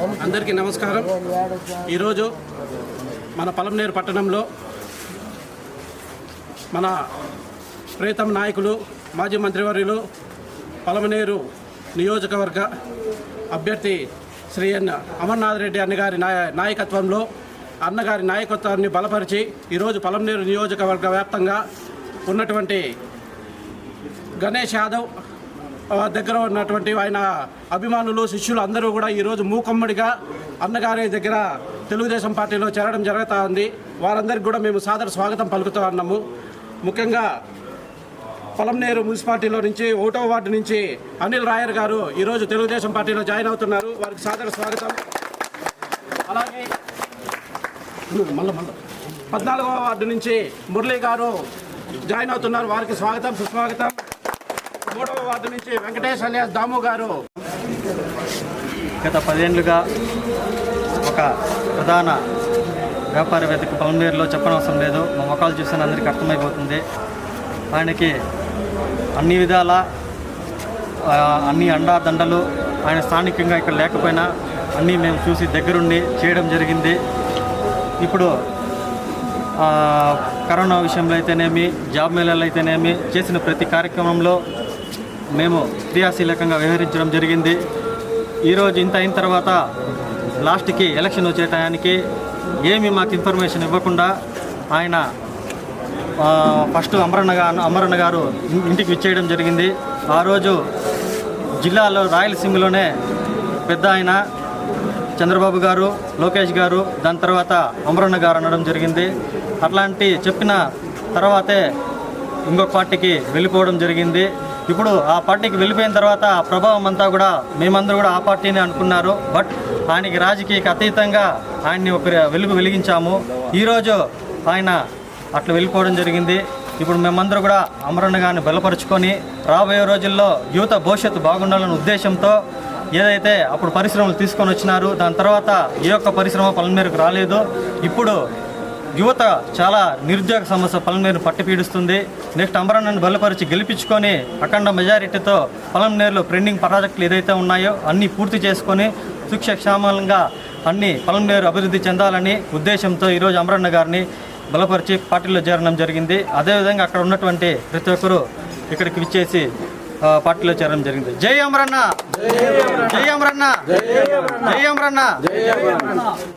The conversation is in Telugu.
అందరికీ నమస్కారం. ఈరోజు మన పలంనేరు పట్టణంలో మన ప్రీతం నాయకులు మాజీ మంత్రివర్యులు పలమనేరు నియోజకవర్గ అభ్యర్థి శ్రీ ఎన్ అమర్నాథ్ రెడ్డి అన్నగారి నాయ నాయకత్వంలో అన్నగారి నాయకత్వాన్ని బలపరిచి ఈరోజు పలమనేరు నియోజకవర్గ వ్యాప్తంగా ఉన్నటువంటి గణేష్ యాదవ్ దగ్గర ఉన్నటువంటి ఆయన అభిమానులు శిష్యులు అందరూ కూడా ఈరోజు మూకమ్మడిగా అన్నగారి దగ్గర తెలుగుదేశం పార్టీలో చేరడం జరుగుతూ ఉంది. వారందరికీ కూడా మేము సాదర స్వాగతం పలుకుతూ ఉన్నాము. ముఖ్యంగా పొలంనేరు మున్సిపాలిటీలో నుంచి ఒకటో వార్డు నుంచి అనిల్ రాయర్ గారు ఈరోజు తెలుగుదేశం పార్టీలో జాయిన్ అవుతున్నారు. వారికి సాదర స్వాగతం. అలాగే మళ్ళీ మళ్ళీ. పద్నాలుగవ వార్డు నుంచి మురళీ గారు జాయిన్ అవుతున్నారు. వారికి స్వాగతం సుస్వాగతం. మూడవ వార్డు నుంచి వెంకటేష్ అలియాస్ దాము గారు. గత పదేళ్ళుగా ఒక ప్రధాన వ్యాపారవేత్తకు పలమేరులో చెప్పనవసరం లేదు. మా మొఖాలు చూసిన అందరికీ అర్థమైపోతుంది. ఆయనకి అన్ని విధాల అన్ని అండాదండలు ఆయన స్థానికంగా ఇక్కడ లేకపోయినా అన్నీ మేము చూసి దగ్గరుండి చేయడం జరిగింది. ఇప్పుడు కరోనా విషయంలో అయితేనేమి జాబ్ మేళాలు అయితేనేమి చేసిన ప్రతి కార్యక్రమంలో మేము క్రియాశీలకంగా వ్యవహరించడం జరిగింది. ఈరోజు ఇంత అయిన తర్వాత లాస్ట్కి ఎలక్షన్ వచ్చే టయానికి ఏమి మాకు ఇన్ఫర్మేషన్ ఇవ్వకుండా ఆయన ఫస్ట్ అమరన్న గారు అమరన్న గారు ఇంటికి విచ్చేయడం జరిగింది. ఆ రోజు జిల్లాలో రాయలసీమలోనే పెద్ద ఆయన చంద్రబాబు గారు లోకేష్ గారు దాని తర్వాత అమరన్న గారు అనడం జరిగింది. అట్లాంటి చెప్పిన తర్వాతే ఇంకొక పార్టీకి వెళ్ళిపోవడం జరిగింది. ఇప్పుడు ఆ పార్టీకి వెళ్ళిపోయిన తర్వాత ఆ ప్రభావం అంతా కూడా మేమందరూ కూడా ఆ పార్టీని అనుకున్నారు. బట్ ఆయనకి రాజకీయకి అతీతంగా ఆయన్ని ఒక వెలుగు వెలిగించాము. ఈరోజు ఆయన అట్లా వెళ్ళిపోవడం జరిగింది. ఇప్పుడు మేమందరూ కూడా అమరణగాన్ని బలపరుచుకొని రాబోయే రోజుల్లో యువత భవిష్యత్తు బాగుండాలనే ఉద్దేశంతో ఏదైతే అప్పుడు పరిశ్రమలు తీసుకొని వచ్చినారు దాని తర్వాత ఏ ఒక్క పరిశ్రమ పలమేరకు రాలేదు. ఇప్పుడు యువత చాలా నిరుద్యోగ సమస్య పలమనేరు పట్టి పీడిస్తుంది నెక్స్ట్ అమరన్నను బలపరిచి గెలిపించుకొని అఖండ మెజారిటీతో పలమనేరులో పెండింగ్ ప్రాజెక్టులు ఏదైతే ఉన్నాయో అన్నీ పూర్తి చేసుకొని సుక్షక్షేమంగా అన్ని పలమనేరు అభివృద్ధి చెందాలని ఉద్దేశంతో ఈరోజు అమరన్న గారిని బలపరిచి పార్టీలో చేరడం జరిగింది. అదేవిధంగా అక్కడ ఉన్నటువంటి ప్రతి ఒక్కరూ ఇక్కడికి విచ్చేసి పార్టీలో చేరడం జరిగింది. జై అమరన్న జై అమరన్న జై అమరన్న